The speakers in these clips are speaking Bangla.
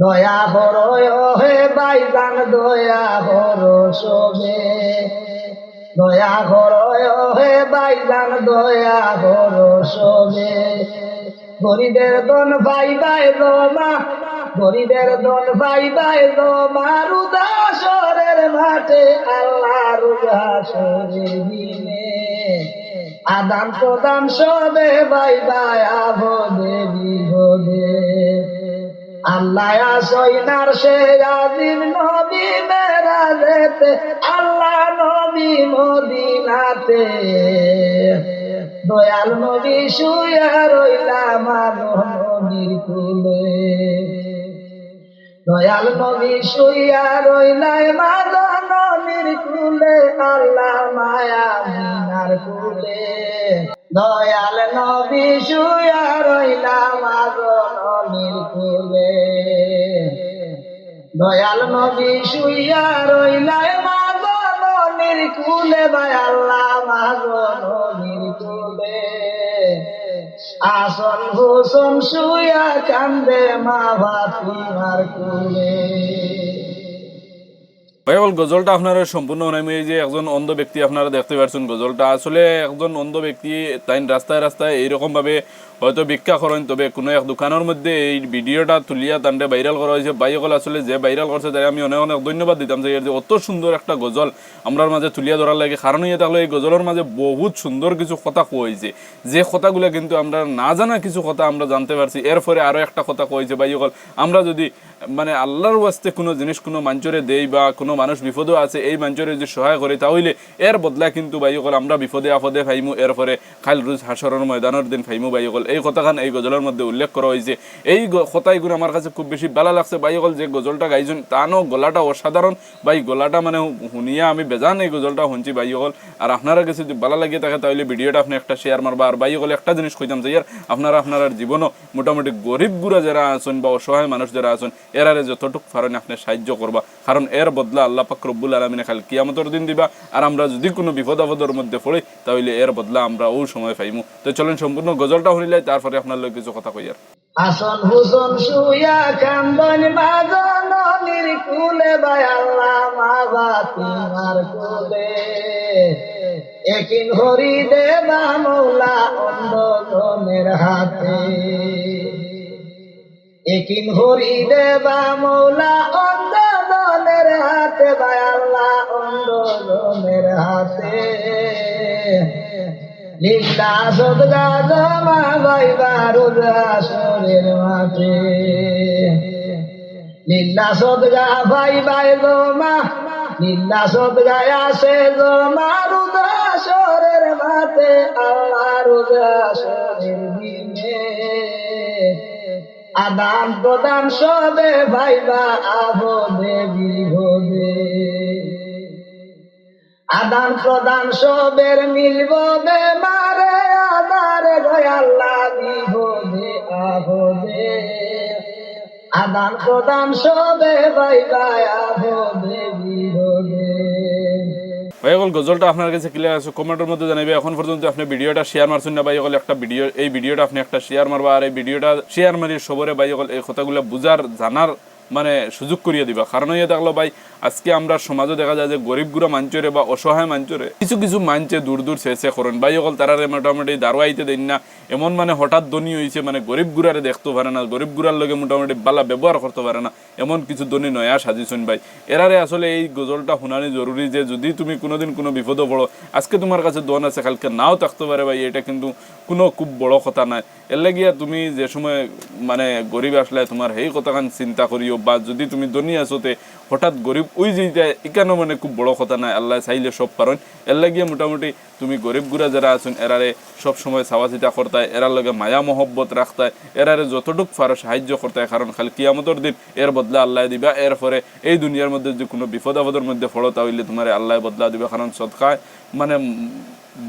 দয়া করো হে বাইজান দয়া করো সবে দয়া করো হে বাইজান দয়া করো সবে গরিবের দন ভাই ভাই রমা, গরিবের দন ভাই ভাই রমা রুদাসরের মাঠে, আল্লাহ রুদাসরের দিনে। আদান প্রদান সবে বাই ভাই আবদে বিভদে আল্লাহ আসইনার সে আজিম নবী মেরাজেতে, আল্লাহ নবী মদিনাতে। দয়াল নবী শুয়ে রইলাম নবীর কুলে। দয়াল নবী শুইয়া রইলাই মাদা নবীর কুলে, আল্লাহ মায়া মিনার কুলে। দয়াল নবী শুইয়া রইলাম মাদা কুলে। দয়াল নবী শুইয়া রইলায় মাদা নবীর কুলে আল্লাহ মাদা নবীর কুলে। আসন হোসন শুয়া কান্দে মা ভাতিমার কুলে। ভাই বল গজলটা আপনারা সম্পূর্ণ অনামি যে একজন অন্ধ ব্যক্তি আপনারা দেখতে পাচ্ছেন গজলটা। আসলে একজন অন্ধ ব্যক্তি তাই রাস্তায় রাস্তায় এইরকম ভাবে হয়তো ভিক্ষা করেন তবে কোনো এক দোকানের মধ্যে এই ভিডিওটা তুলিয়া তান্ডে ভাইরাল করা হয়েছে বাইকল আসলে যে ভাইরাল করছে তাই আমি অনেক অনেক ধন্যবাদ দিতাম যে অত সুন্দর একটা গজল আমরার মাঝে তুলিয়া ধরার লাগে। কারণ ইয়ে তাহলে এই গজলের মাঝে বহুত সুন্দর কিছু কথা কয়েছে যে কথাগুলো কিন্তু আমরা না জানা কিছু কথা আমরা জানতে পারছি। এরপরে আরও একটা কথা কয়েছে বাইকল আমরা যদি মানে আল্লাহর ওয়াস্তে কোনো জিনিস, কোনো মাঞ্চরে দেই বা কোনো মানুষ বিপদও আছে, এই মাঞ্চরে যদি সহায় করে তাহলে এর বদলা কিন্তু বাইকল আমরা বিপদে আপদে ফাইমু, এরপরে খাল রুজ হাসরের ময়দানের দিন ফাইমু বাইকল এই কথাখান এই গজলের মধ্যে উল্লেখ করা হয়েছে। এই কথাইগুলো আমার কাছে খুব বেশি ভালো লাগছে বাইকল যে গজলটা গাইছেন তানো গলাটা অসাধারণ। বা এই গলাটা মানে শুনিয়া আমি বেজান এই গজলটা শুনছি বাইকল আর আপনারা কাছে যদি ভালো লাগে থাকে তাহলে ভিডিওটা আপনি একটা শেয়ার মারবা। আর বাইকল একটা জিনিস কইতাম যে ইয়ার, আপনারা, আপনার জীবনও মোটামুটি গরিব গুড়া যারা আছেন বা অসহায় মানুষ যারা আছেন এরারে যতটুক পারেন আপনি সাহায্য করবা। কারণ এর বদলা আল্লাহ পাক রব্বুল আলমিনে খালি কিয়ামতর দিন দিবা। আর আমরা যদি কোনো বিপদ আপদের মধ্যে পড়ি, তাহলে এর বদলা আমরা ও সময় পাইমু। তো চলেন সম্পূর্ণ গজলটা শুনিলাই, তারপরে আপনার লোক কিছু কথা কইয়ার। আসন ভূষণ শুয়া কান্দন বাজন নির্কুলে বাই আল্লাহ মা ভাতিমার কুলে। একিন হরি দেবা মৌলা অন্ধ হাতে। একিন হরি দেবা মৌলা অন্ধ জনের হাতে বাই আল্লাহ অন্ধ জনের হাতে। লিল্লা সদগা জমা গাইবা রুদ্রাসরের মাঠে লিল্লা সদগা ভাই ভাই জমা লিল্লা সদগায় আসে জমা রুদ্রাসরের মাঠে আল্লাহ রুদ্রাসরের দিনে আদান প্রদান সবে ভাইবা আবো দেবী হবে। আদান প্রদান সবের মিলব বেমারে আদারে গয়াল্লা বিহবে আহবে আদান প্রদান সবে ভাইবা বিহদে ভাই এগুলো গজলটা আপনার কাছে ক্লিয়ার আছে কমেন্টের মধ্যে জানাবে এখন পর্যন্ত আপনি ভিডিওটা শেয়ার মারছেন না, ভাই এগুলো একটা ভিডিও এই ভিডিওটা আপনি একটা শেয়ার মারবা, আর এই ভিডিওটা শেয়ার মারি সবরে, ভাই এগুলো এই কথাগুলো বুঝার, জানার মানে সুযোগ করিয়ে দিবা। কারণ ইয়ে দেখল ভাই, আজকে আমরা সমাজে দেখা যায় যে গরিব গুড়া মাঞ্চরে বা অসহায় মাঞ্চরে কিছু কিছু মাঞ্চে দূর দূর শেষে করেন। ভাই, অকল তারারে মোটামুটি দারোয়াইতে দেন না। এমন মানে হঠাৎ ধনী হয়েছে মানে গরিব গুড়ারে দেখতে পারে না, গরিব গুড়ার লগে মোটামুটি বালা ব্যবহার করতে পারে না, এমন কিছু ধনী নয়া সাজিছেন ভাই। এরারে আসলে এই গজলটা শোনানি জরুরি যে যদি তুমি কোনোদিন কোনো বিপদে পড়ো, আজকে তোমার কাছে দোয়ান আছে, কালকে নাও থাকতে পারে ভাই, এটা কিন্তু কোনো খুব বড় কথা নাই। এর লাগিয়া তুমি যে সময় মানে গরিব আসলে তোমার সেই কথাখান চিন্তা করিও বা যদি তুমি ধনী আছোতে হঠাৎ গরিব ওই যে এখানেও মানে খুব বড় কথা নাই, আল্লাহ চাইলে সব পারেন এর লাগিয়ে মোটামুটি তুমি গরিব গুড়া যারা আছেন এরারে সব সময় চাওয়া চিতা করতায় এরার লগে মায়া মহব্বত রাখতায় এরারে যতটুক পারো সাহায্য করতায় কারণ খালি কিয়ামতর দিন এর বদলা আল্লাহ দিবা এরপরে এই দুনিয়ার মধ্যে যে কোনো বিপদ আপদের মধ্যে পড়ো তাহলে তোমার আল্লাহ বদলা দিবা কারণ সৎকায় মানে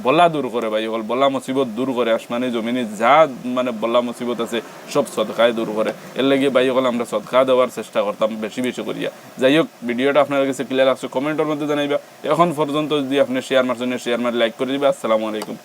বলা দূর করে ভাই, অকল বলা মুসিবত দূর করে, আসমানি জমিনে যা মানে বলা মুসিবত আছে, সব সদকায় দূর করে। এর লাগে ভাই, অকল আমরা সদকা দেওয়ার চেষ্টা করতাম বেশি বেশি করিয়া। যাই হোক, ভিডিওটা আপনার কাছে ক্লিয়ার আসছে, কমেন্টের মধ্যে জানাইবা। এখন পর্যন্ত যদি আপনি শেয়ার মারছেন শেয়ার মারি লাইক করে দিবা। আসসালামু আলাইকুম।